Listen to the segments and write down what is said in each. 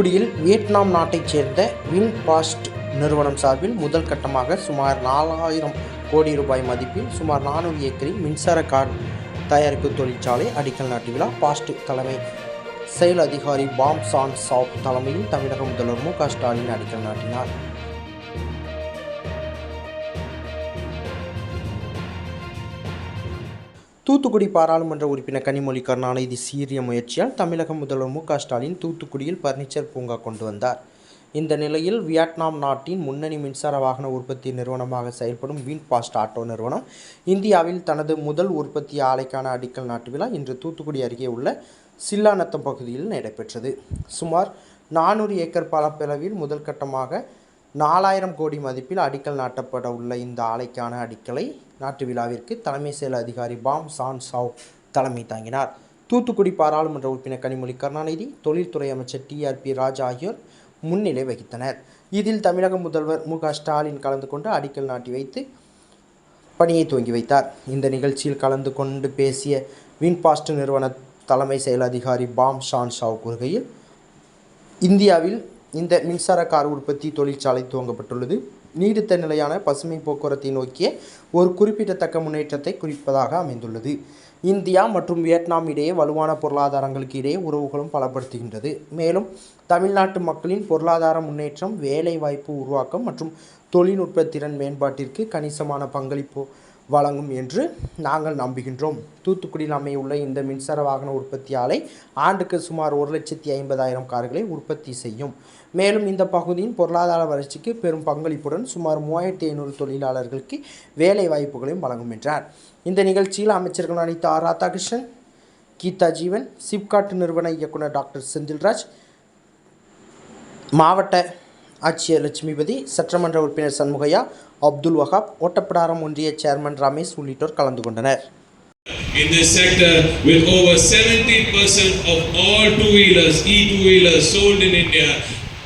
Vietnam நாட்டைச் சேர்ந்த VinFast நிறுவனம் சார்பில் முதல் கட்டமாக சுமார் நாலாயிரம் கோடி ரூபாய் மதிப்பில் சுமார் நானூறு ஏக்கரில் மின்சார கார் தயாரிப்பு தொழிற்சாலை அடிக்கல் நாட்டு விழா பாஸ்ட் தலைமை செயல் அதிகாரி பாம் சான் சாப் தலைமையில் தமிழக முதல்வர் மு க ஸ்டாலின் அடிக்கல் நாட்டினார். தூத்துக்குடி பாராளுமன்ற உறுப்பினர் கனிமொழி கருணாநிதி சீரிய முயற்சியால் தமிழக முதல்வர் மு ஸ்டாலின் தூத்துக்குடியில் பர்னிச்சர் பூங்கா கொண்டு வந்தார். இந்த நிலையில் வியட்நாம் நாட்டின் முன்னணி மின்சார வாகன உற்பத்தி நிறுவனமாக செயல்படும் வின்பாஸ்ட் ஆட்டோ நிறுவனம் இந்தியாவில் தனது முதல் உற்பத்தி ஆலைக்கான அடிக்கல் நாட்டு விழா இன்று தூத்துக்குடி அருகே உள்ள சில்லாநத்தம் பகுதியில் நடைபெற்றது. சுமார் நானூறு ஏக்கர் பரப்பளவில் முதல் கட்டமாக நாலாயிரம் கோடி மதிப்பில் அடிக்கல் நாட்டப்பட உள்ள இந்த ஆலைக்கான அடிக்கலை நாட்டு விழாவிற்கு தலைமை செயல் அதிகாரி பாம் சான் சாவ் தலைமை தாங்கினார். தூத்துக்குடி பாராளுமன்ற உறுப்பினர் கனிமொழி கருணாநிதி தொழில்துறை அமைச்சர் டிஆர்பி ராஜா ஆகியோர் முன்னிலை வகித்தனர். இதில் தமிழக முதல்வர் மு ஸ்டாலின் கலந்து கொண்டு அடிக்கல் நாட்டி வைத்து பணியை துவங்கி வைத்தார். இந்த நிகழ்ச்சியில் கலந்து கொண்டு பேசிய வின்பாஸ்ட் நிறுவன தலைமை செயல் அதிகாரி பாம் ஷான் ஷாவ் கூறுகையில் இந்தியாவில் இந்த மின்சார கார் உற்பத்தி தொழிற்சாலை துவங்கப்பட்டுள்ளது. நீடித்த நிலையான பசுமை போக்குவரத்தை நோக்கிய ஒரு குறிப்பிடத்தக்க முன்னேற்றத்தை குறிப்பதாக அமைந்துள்ளது. இந்தியா மற்றும் வியட்நாம் இடையே வலுவான பொருளாதாரங்களுக்கு இடையே உறவுகளும் பலப்படுத்துகின்றது. மேலும் தமிழ்நாட்டு மக்களின் பொருளாதார முன்னேற்றம் வேலைவாய்ப்பு உருவாக்கம் மற்றும் தொழில்நுட்ப திறன் மேம்பாட்டிற்கு கணிசமான பங்களிப்பு வழங்கும் என்று நாங்கள் நம்புகின்றோம். தூத்துக்குடியில் அமையுள்ள இந்த மின்சார வாகன உற்பத்தி ஆலை ஆண்டுக்கு சுமார் ஒரு லட்சத்தி ஐம்பதாயிரம் கார்களை உற்பத்தி செய்யும். மேலும் இந்த பகுதியின் பொருளாதார வளர்ச்சிக்கு பெரும் பங்களிப்புடன் சுமார் மூவாயிரத்தி ஐநூறு தொழிலாளர்களுக்கு வேலை வாய்ப்புகளையும் வழங்கும் என்றார். இந்த நிகழ்ச்சியில் அமைச்சர்கள் அனைத்து ஆர். ராதாகிருஷ்ணன் கீதா ஜீவன் சிப்காட் நிறுவன இயக்குனர் டாக்டர் செந்தில்ராஜ் மாவட்ட ஆட்சியர் லட்சுமிபதி சட்டமன்ற உறுப்பினர் சண்முகையா அப்துல் வஹாப் ஓட்டப்பிடாரம் ஒன்றிய சேர்மன் ரமேஷ் உள்ளிட்டோர் கலந்து கொண்டனர் in this sector with over 70% of all two-wheelers, e-two-wheelers sold in India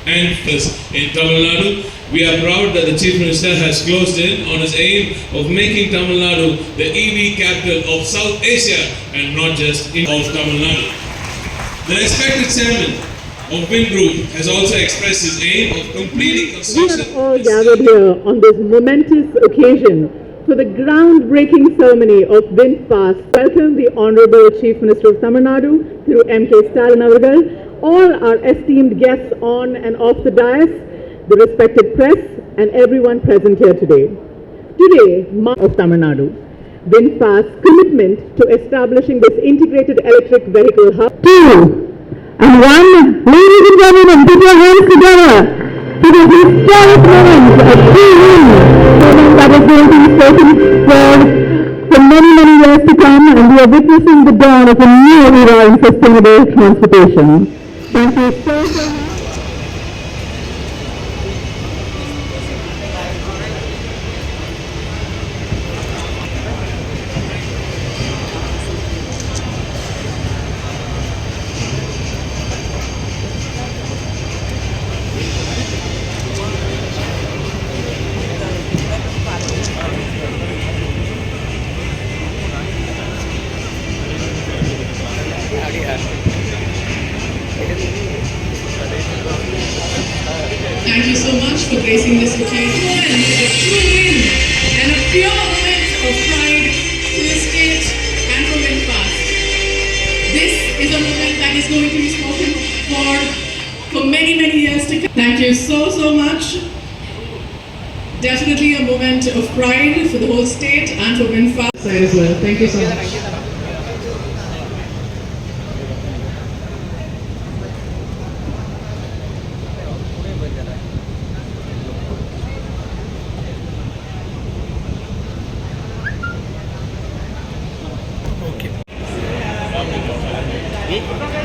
and plus in Tamil Nadu. We are proud that the Chief Minister has closed in on his aim of making Tamil Nadu the EV capital of South Asia and not just in, of Tamil Nadu. The respected chairman of Wind Group has also expressed his aim of completing We construction. are all gathered here on this momentous occasion for the groundbreaking ceremony of VinFast. Welcome the Honorable Chief Minister of Tamil Nadu, through M.K. Stalin Avargal, all our esteemed guests on and off the dais, the respected press, and everyone present here today. Today, mark of Tamil Nadu. VinFast's commitment to establishing this integrated electric vehicle hub. Two and one, ladies and gentlemen, put your hands together to the historic moment of moment that is going to be spoken for for many, many years to come, and we are witnessing the dawn of a new era in sustainable transportation. Thank you so much. Thank you so much for gracing this occasion and a true win and a pure moment of pride to the state and for Winfast. This is a moment that is going to be spoken for for many, many years to come. Thank you so, so much. Definitely a moment of pride for the whole state and for Winfast as well. Thank you so much.